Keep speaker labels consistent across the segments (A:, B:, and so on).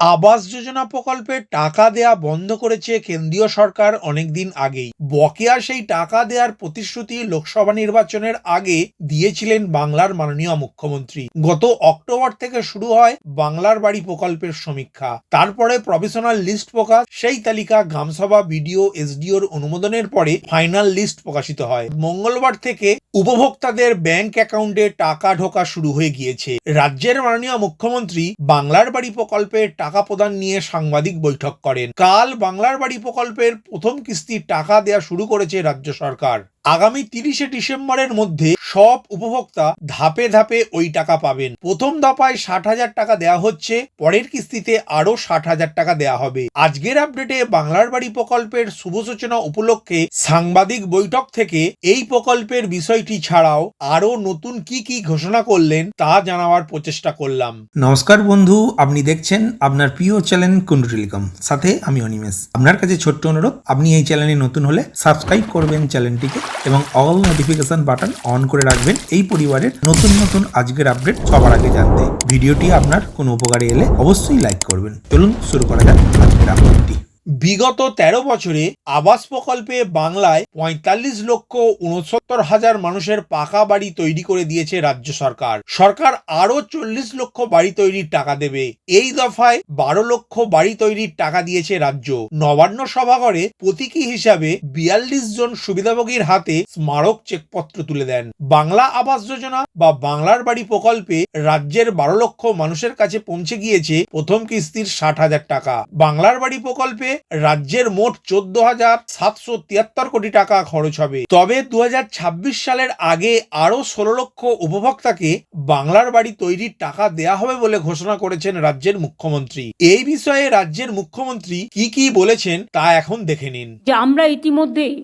A: আবাস যোজনা প্রকল্পে টাকা দেয়া বন্ধ করেছে কেন্দ্রীয় সরকার অনেকদিন আগেই। বকেয়া সেই টাকা দেওয়ার প্রতিশ্রুতি লোকসভা নির্বাচনের আগে দিয়েছিলেন বাংলার মাননীয় মুখ্যমন্ত্রী। গত অক্টোবর থেকে শুরু হয় বাংলার বাড়ি প্রকল্পের সমীক্ষা। তারপরে প্রফেশনাল লিস্ট প্রকাশ, সেই তালিকা গ্রামসভা, বিডিও, এসডিওর অনুমোদনের পরে ফাইনাল লিস্ট প্রকাশিত হয়। মঙ্গলবার থেকে উপভোক্তাদের ব্যাংক অ্যাকাউন্টে টাকা ঢোকা শুরু হয়ে গিয়েছে। রাজ্যের মাননীয় মুখ্যমন্ত্রী বাংলার বাড়ি প্রকল্পের টাকা প্রদান নিয়ে সাংবাদিক বৈঠক করেন। কাল বাংলার বাড়ি প্রকল্পের প্রথম কিস্তির টাকা দেওয়া শুরু করেছে রাজ্য সরকার। আগামী তিরিশে ডিসেম্বরের মধ্যে সব উপভোক্তা ধাপে ধাপে ওই টাকা পাবেন। প্রথম দফায় ষাট হাজার টাকা দেওয়া হচ্ছে, পরের কিস্তিতে আরও ষাট হাজার টাকা দেওয়া হবে। আজকের আপডেটে বাংলার বাড়ি প্রকল্পের শুভ সূচনা উপলক্ষে সাংবাদিক বৈঠক থেকে এই প্রকল্পের বিষয়টি ছাড়াও আরও নতুন কি কি ঘোষণা করলেন তা জানাবার প্রচেষ্টা করলাম।
B: নমস্কার বন্ধু, আপনি দেখছেন আপনার প্রিয় চ্যানেল কুন্ডু টেলিকম সাথে আমি অনিমেষ। আপনার কাছে ছোট্ট অনুরোধ, আপনি এই চ্যানেলে নতুন হলে সাবস্ক্রাইব করবেন চ্যানেলটিকে। এবং অল নোটিফিকেশন বাটন অন করে রাখবেন এই পরিবারের নতুন নতুন আজকের আপডেট সবার আগে জানতে। ভিডিওটি আপনার কোনো উপকারে এলে অবশ্যই লাইক করবেন। চলুন শুরু করা যাক আজকের আপডেটটি
A: বিগত ১৩ বছরে আবাস প্রকল্পে বাংলায় পঁয়তাল্লিশ লক্ষ উনসত্তর হাজার মানুষের পাকা বাড়ি তৈরি করে দিয়েছে রাজ্য সরকার। সরকার আরও চল্লিশ লক্ষ বাড়ি তৈরির টাকা দেবে। এই দফায় বারো লক্ষ বাড়ি তৈরির টাকা দিয়েছে রাজ্য। নবান্ন সভাঘরে প্রতীকী হিসাবে বিয়াল্লিশ জন সুবিধাভোগীর হাতে স্মারক চেকপত্র তুলে দেন। বাংলা আবাস যোজনা বা বাংলার বাড়ি প্রকল্পে রাজ্যের বারো লক্ষ মানুষের কাছে পৌঁছে গিয়েছে প্রথম কিস্তির ষাট হাজার টাকা। বাংলার বাড়ি প্রকল্পে রাজ্যের মোট চোদ্দ হাজার সাতশো তিয়াত্তর কোটি টাকা খরচ হবে। তবে দু সালের আগে আরও ষোলো লক্ষ উপভোক্তাকে বাংলার বাড়ি তৈরির টাকা দেয়া হবে বলে ঘোষণা করেছেন রাজ্যের মুখ্যমন্ত্রী। এই বিষয়ে রাজ্যের মুখ্যমন্ত্রী কি কি বলেছেন তা এখন দেখে নিন।
C: যে আমরা ইতিমধ্যেই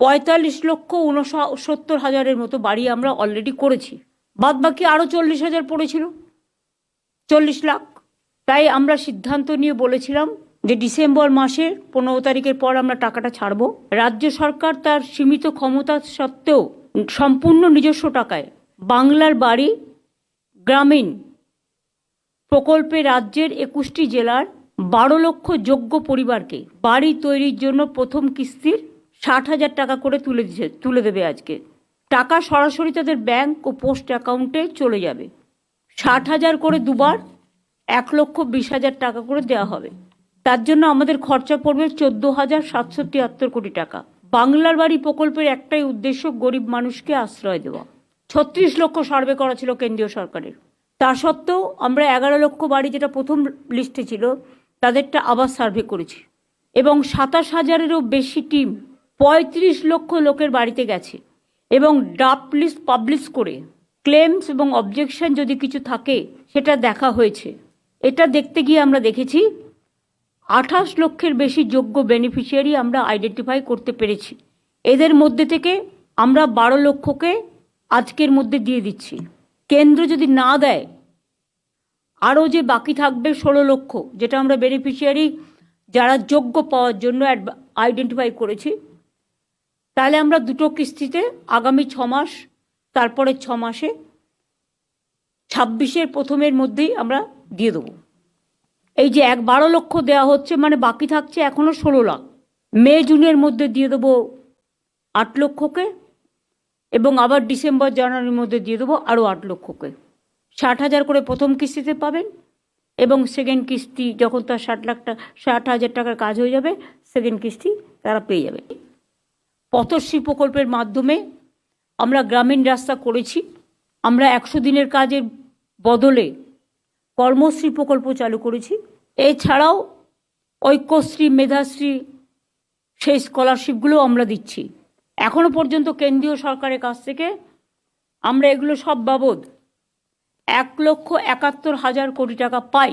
C: পঁয়তাল্লিশ লক্ষ উনসত্তর হাজারের মতো বাড়ি আমরা অলরেডি করেছি। বাদ বাকি আরও চল্লিশ হাজার পড়েছিল। চল্লিশ লাখ। তাই আমরা সিদ্ধান্ত নিয়ে বলেছিলাম যে ডিসেম্বর মাসের পনেরো তারিখের পর আমরা টাকাটা ছাড়বো, রাজ্য সরকার তার সীমিত ক্ষমতা সত্ত্বেও সম্পূর্ণ নিজস্ব টাকায় বাংলার বাড়ি গ্রামীণ প্রকল্পে রাজ্যের একুশটি জেলার বারো লক্ষ যোগ্য পরিবারকে বাড়ি তৈরির জন্য প্রথম কিস্তির ষাট হাজার টাকা করে তুলে দিছে, তুলে দেবে আজকে। টাকা সরাসরি তাদের ব্যাংক ও পোস্ট অ্যাকাউন্টে চলে যাবে। ষাট হাজার করে দুবার এক লক্ষ বিশ হাজার টাকা করে দেওয়া হবে। তার জন্য আমাদের খরচা পড়বে চোদ্দ হাজার সাতশো তিয়াত্তর কোটি টাকা। বাংলার বাড়ি প্রকল্পের একটাই উদ্দেশ্য গরিব মানুষকে আশ্রয় দেওয়া। ছত্রিশ লক্ষ সার্ভে করা ছিল কেন্দ্রীয় সরকারের। তা সত্ত্বেও আমরা এগারো লক্ষ বাড়ি যেটা প্রথম লিস্টে ছিল, তাদেরটা আবার সার্ভে করেছি। এবং সাতাশ হাজারেরও বেশি টিম পঁয়ত্রিশ লক্ষ লোকের বাড়িতে গেছে। এবং ড্রাফট লিস্ট পাবলিশ করে ক্লেমস এবং অবজেকশন যদি কিছু থাকে, সেটা দেখা হয়েছে। এটা দেখতে গিয়ে আমরা দেখেছি আঠাশ লক্ষের বেশি যোগ্য বেনিফিশিয়ারি আমরা আইডেন্টিফাই করতে পেরেছি। এদের মধ্যে থেকে আমরা বারো লক্ষকে আজকের মধ্যে দিয়ে দিচ্ছি। কেন্দ্র যদি না দেয়, আরও যে বাকি থাকবে ষোলো লক্ষ, যেটা আমরা বেনিফিশিয়ারি যারা যোগ্য পাওয়ার জন্য আইডেন্টিফাই করেছি, তাহলে আমরা দুটো কিস্তিতে আগামী ছ মাস, তারপরে ছ মাসে ছাব্বিশের প্রথমের মধ্যেই আমরা দিয়ে দেবো। এই যে এক বারো লক্ষ দেওয়া হচ্ছে মানে বাকি থাকছে এখনও ষোলো লাখ। মে, জুনের মধ্যে দিয়ে দেবো আট লক্ষকে এবং আবার ডিসেম্বর, জানুয়ারির মধ্যে দিয়ে দেবো আরও আট লক্ষকে। ষাট হাজার করে প্রথম কিস্তিতে পাবেন এবং সেকেন্ড কিস্তি যখন তার ষাট লাখ টাকা ষাট হাজার টাকার কাজ হয়ে যাবে, সেকেন্ড কিস্তি তারা পেয়ে যাবে। পথশ্রী প্রকল্পের মাধ্যমে আমরা গ্রামীণ রাস্তা করেছি। আমরা একশো দিনের কাজের বদলে কর্মশ্রী প্রকল্প চালু করেছি। এছাড়াও ঐক্যশ্রী, মেধাশ্রী, সেই স্কলারশিপগুলো আমরা দিচ্ছি। এখনও পর্যন্ত কেন্দ্রীয় সরকারের কাছ থেকে আমরা এগুলো সব বাবদ এক লক্ষ একাত্তর হাজার কোটি টাকা পাই।